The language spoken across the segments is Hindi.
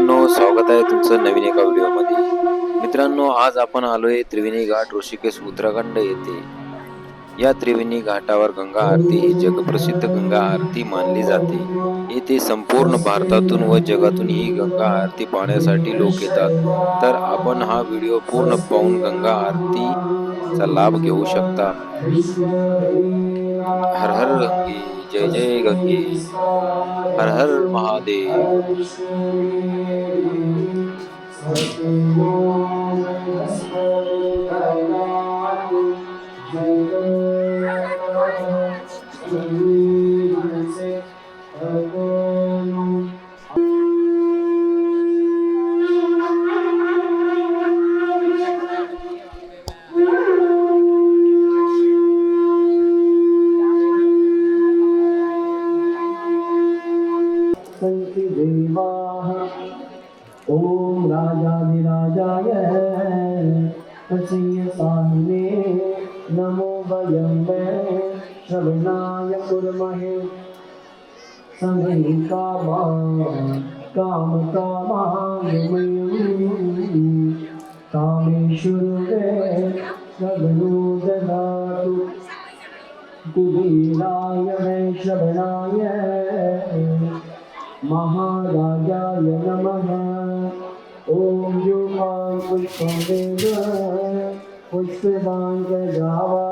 मित्रांनो स्वागत आहे तुमचं नवीन एका व्हिडिओमध्ये. मित्रांनो आज आपण आलोय त्रिवेणी घाट ऋषिकेश उत्तराखंड येथे. या त्रिवेणी घाटावर गंगा आरती ही जगप्रसिद्ध गंगा आरती मानली जाते. येथे संपूर्ण भारतातून व जगातून ही गंगा आरती पाहण्यासाठी लोक येतात. तर आपण हा व्हिडिओ पूर्ण पाहून गंगा आरतीचा लाभ घेऊ शकता. हर हर गंगे जय जय गंगे। हर हर महादेव। सन्ति समे कामा कामकामाय मयं कामेश्वरे श्रवणो ददातु कुबेराय वै श्रवणाय महाराजाय नमः ॐ योगां पुष्पं वेद पुष्पवान् गजावा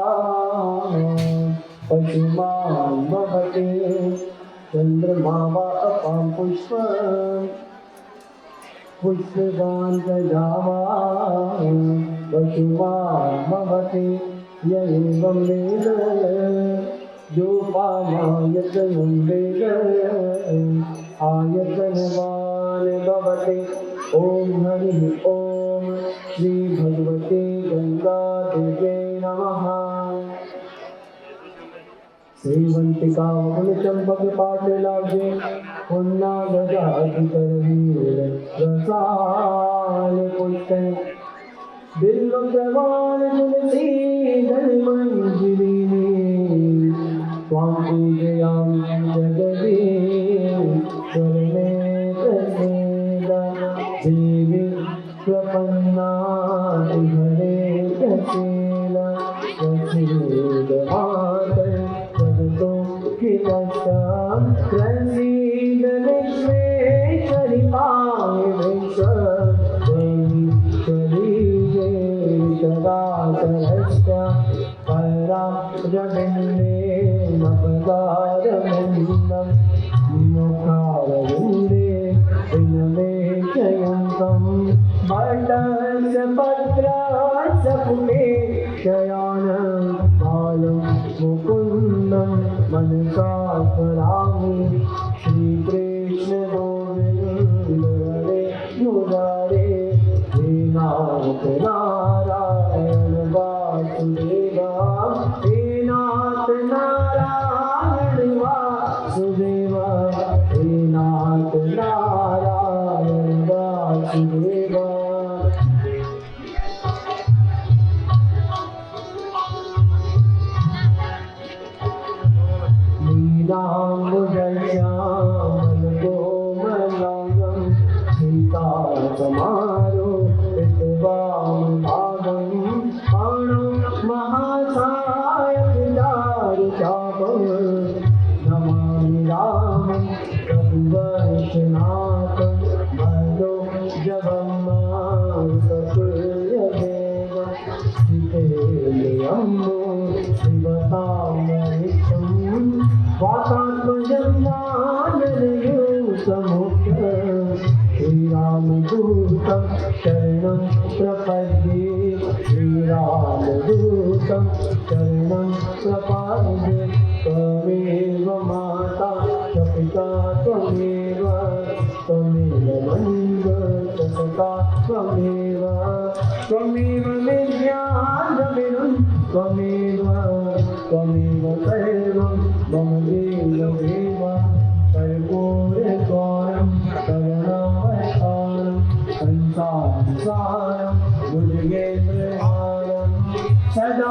पशुमान् भवते चन्द्रमा वा अपां पुष्पम् पुष्पवान् गजावा पशुमान् भवते य एवं वेद योपामायतनं वेद आयतनवान् भवते ॐ हरिः ॐ श्रीभगवते गङ्गादेवे श्रीवन्तिका चम्पकपाटलाभे पुन्नागजाधिकरवीर रसाल पुष्पे बिल्वप्रवाल तुलसी धर्मञ्जिरीने त्वां पूजयामि जगदे शिवतामरिषं वातात्मजं वानरयूतमुख श्रीरामदूतं शरणं प्रपद्ये श्रीरामदूतं शरणं प्रपद्ये त्वमेव माता च पिता त्वमेव त्वमेव त्वमेव विज्ञानविदं त्वमेव Domingo Pedro, Domingo Viva, Pedro Coram, Pedro Coram, Santa Sara, Mudigue Pedro, Santa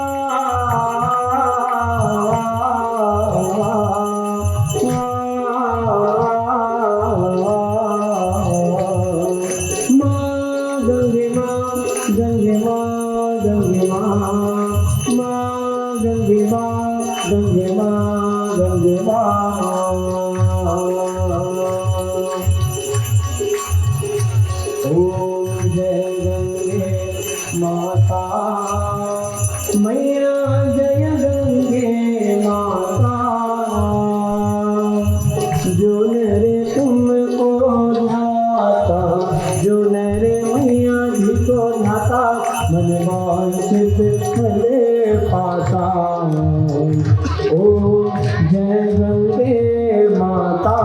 Oh. पासा ओ जय गंगे माता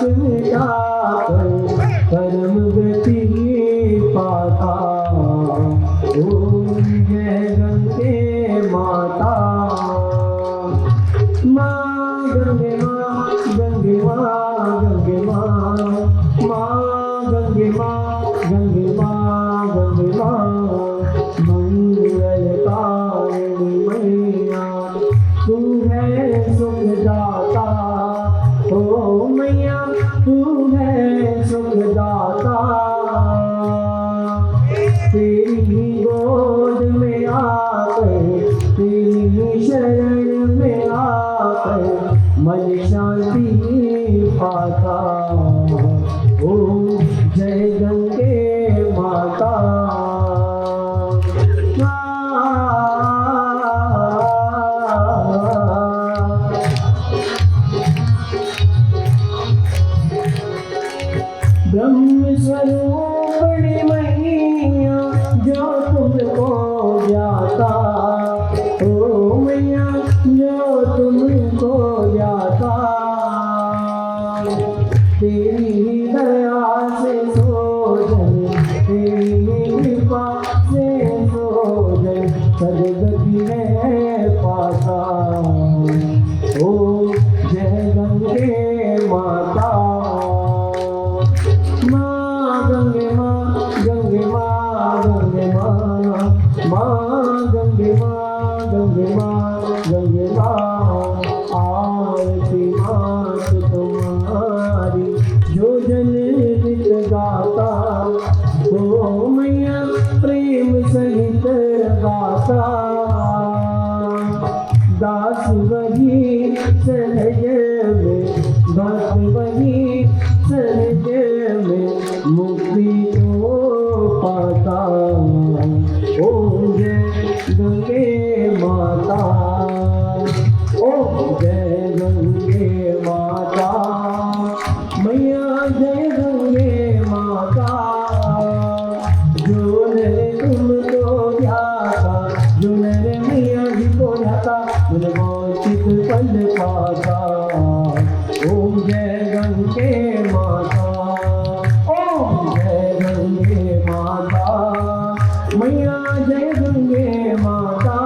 का परम गति पाता माता माँ गंगे माँ गंगे माँ गंगे माँ माँ गंगे माँ गंगे माँ गंगे माँ मैया तू है सुख जाता ओ मैया तू है गंगे माँ गंगे माँ गंगे माँ आरती माँ तो उनको पल पाता ओम जय गंगे माता, ओम जय गंगे माता मैया जय गंगे माता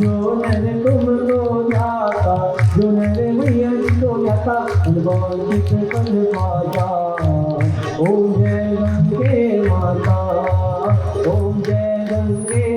जो नर तुमको ध्याता जो नर पाता ओम जय गंगे माता। ओम जय गंगे